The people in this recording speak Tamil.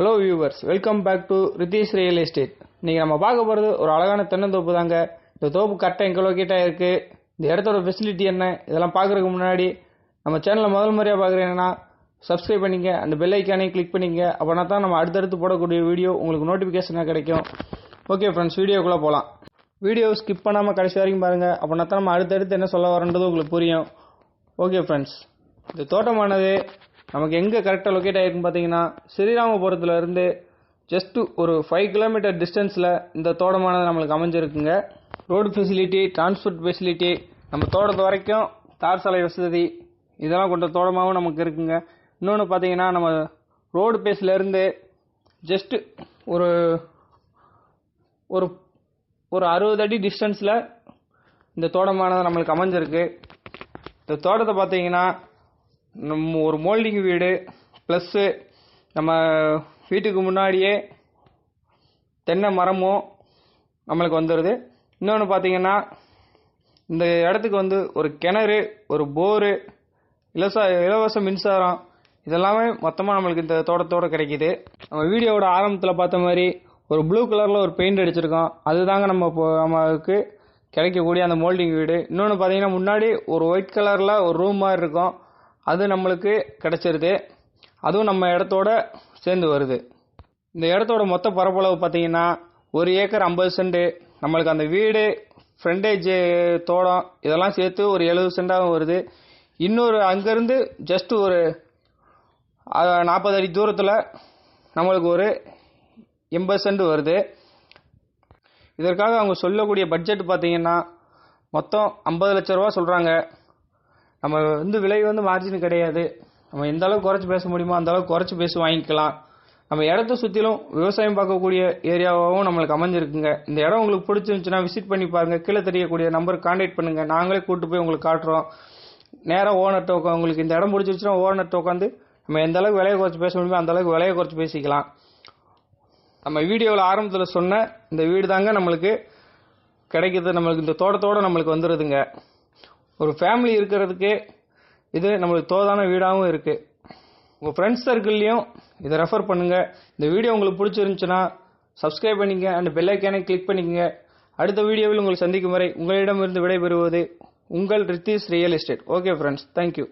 Hello viewers welcome back to Ritheesh real estate இன்றைக்கி நம்ம பார்க்க போகிறது ஒரு அழகான தென்னந்தோப்பு தாங்க. இந்த தோப்பு கரெக்டாக எங்கே லொக்கேட்டாக இருக்குது இந்த இடத்தோட ஃபெசிலிட்டி என்ன? இதெல்லாம் பார்க்குறதுக்கு முன்னாடி நம்ம சேனலை முதல் முறையாக பார்க்குறீங்கன்னா சப்ஸ்கிரைப் பண்ணிங்க அந்த பெல் ஐக்கானையும் கிளிக் பண்ணிங்க. அப்படின்னா தான் நம்ம அடுத்தடுத்து போடக்கூடிய வீடியோ உங்களுக்கு நோட்டிஃபிகேஷனாக கிடைக்கும். ஓகே ஃப்ரெண்ட்ஸ் வீடியோக்குள்ளே போகலாம் வீடியோ ஸ்கிப் பண்ணாமல் கடைசி வரைக்கும் பாருங்கள் அப்படின்னா தான் நம்ம அடுத்தடுத்து என்ன சொல்ல வரன்றது உங்களுக்கு புரியும். ஓகே ஃப்ரெண்ட்ஸ் இந்த தோட்டமானது நமக்கு எங்கே கரெக்டாக லொக்கேட் ஆகிருக்குன்னு பார்த்தீங்கன்னா ஸ்ரீராமபுரத்தில் இருந்து ஜஸ்ட் ஒரு ஃபைவ் கிலோமீட்டர் டிஸ்டன்ஸில் இந்த தோட்டமானது நம்மளுக்கு அமைஞ்சிருக்குங்க. ரோடு ஃபெசிலிட்டி டிரான்ஸ்போர்ட் ஃபெசிலிட்டி நம்ம தோட்டத்து வரைக்கும் தார் சாலை வசதி இதெல்லாம் கொண்ட தோட்டமாகவும் நமக்கு இருக்குங்க. இன்னொன்று பார்த்தீங்கன்னா நம்ம ரோடு பேஸ்லேருந்து ஜஸ்ட்டு ஜஸ்ட் ஒரு ஒரு ஒரு அறுபது அடி டிஸ்டன்ஸில் இந்த தோட்டமானது நம்மளுக்கு அமைஞ்சிருக்கு. இந்த தோட்டத்தை பார்த்தீங்கன்னா நம்ம ஒரு மோல்டிங் வீடு ப்ளஸ்ஸு நம்ம வீட்டுக்கு முன்னாடியே தென்னை மரமும் நம்மளுக்கு வந்துடுது இன்னொன்று பார்த்தீங்கன்னா இந்த இடத்துக்கு வந்து ஒரு கிணறு ஒரு போரு இலவச இலவச மின்சாரம் இதெல்லாமே மொத்தமாக நம்மளுக்கு இந்த தோட்டத்தோட கிடைக்கிது. நம்ம வீடியோவோட ஆரம்பத்தில் பார்த்த மாதிரி ஒரு ப்ளூ கலரில் ஒரு பெயிண்ட் அடிச்சிருக்கோம். அதுதாங்க நம்ம இப்போ நமக்கு கிடைக்கக்கூடிய அந்த மோல்டிங் வீடு. இன்னொன்று பார்த்தீங்கன்னா முன்னாடி ஒரு ஒயிட் கலரில் ஒரு ரூம் மாதிரி இருக்கும். அது நம்மளுக்கு கிடைச்சிருது. அதுவும் நம்ம இடத்தோட சேர்ந்து வருது. இந்த இடத்தோட மொத்த பரப்பளவு பார்த்தீங்கன்னா ஒரு ஏக்கர் ஐம்பது சென்ட். நம்மளுக்கு அந்த வீடு ஃப்ரண்டேஜ் தோட்டம் இதெல்லாம் சேர்த்து ஒரு எழுபது சென்டாகவும் வருது. இன்னொரு அங்கேருந்து ஜஸ்ட் ஒரு நாற்பது அடி தூரத்தில் நம்மளுக்கு ஒரு எண்பது சென்ட் வருது. இதற்காக அவங்க சொல்லக்கூடிய பட்ஜெட் பார்த்தீங்கன்னா மொத்தம் ஐம்பது லட்ச ரூபா சொல்கிறாங்க நம்ம வந்து விலை வந்து மார்ஜின் கிடையாது. நம்ம எந்த அளவுக்கு குறைச்சி பேச முடியுமோ அந்த அளவுக்கு குறைச்சி பேசி வாங்கிக்கலாம். நம்ம இடத்த சுற்றிலும் விவசாயம் பார்க்கக்கூடிய ஏரியாவாகவும் நம்மளுக்கு அமைஞ்சிருக்குங்க. இந்த இடம் உங்களுக்கு பிடிச்சிருந்துச்சுன்னா விசிட் பண்ணி பாருங்க. கீழே தெரியக்கூடிய நம்பருக்கு கான்டாக்ட் பண்ணுங்க. நாங்களே கூப்பிட்டு போய் உங்களுக்கு காட்டுறோம். நேராக ஓனர்கிட்ட உட்காந்து உங்களுக்கு இந்த இடம் பிடிச்சிருச்சுன்னா ஓனர்கிட்ட உட்காந்து நம்ம எந்த அளவுக்கு விலையை குறைச்சி பேச முடியுமோ அந்த அளவுக்கு விலையை குறைச்சி பேசிக்கலாம். நம்ம வீடியோவில் ஆரம்பத்தில் சொன்ன இந்த வீடு தாங்க நம்மளுக்கு கிடைக்கிது. நம்மளுக்கு இந்த தோட்டத்தோடு நம்மளுக்கு வந்துடுதுங்க ஒரு ஃபேமிலி இருக்கிறதுக்கு இது நம்மளுக்கு தோதான வீடாகவும் இருக்குது உங்கள் ஃப்ரெண்ட்ஸ் சர்க்கிள்லையும் இதை ரெஃபர் பண்ணுங்கள் இந்த வீடியோ உங்களுக்கு பிடிச்சிருந்துச்சுன்னா சப்ஸ்கிரைப் பண்ணிங்க. அண்ட் பெல் கிளிக் பண்ணிக்கங்க. அடுத்த வீடியோவில் உங்களை சந்திக்கும் வரை உங்களிடமிருந்து விடைபெறுவது உங்கள் Ritheesh real estate okay friends thank you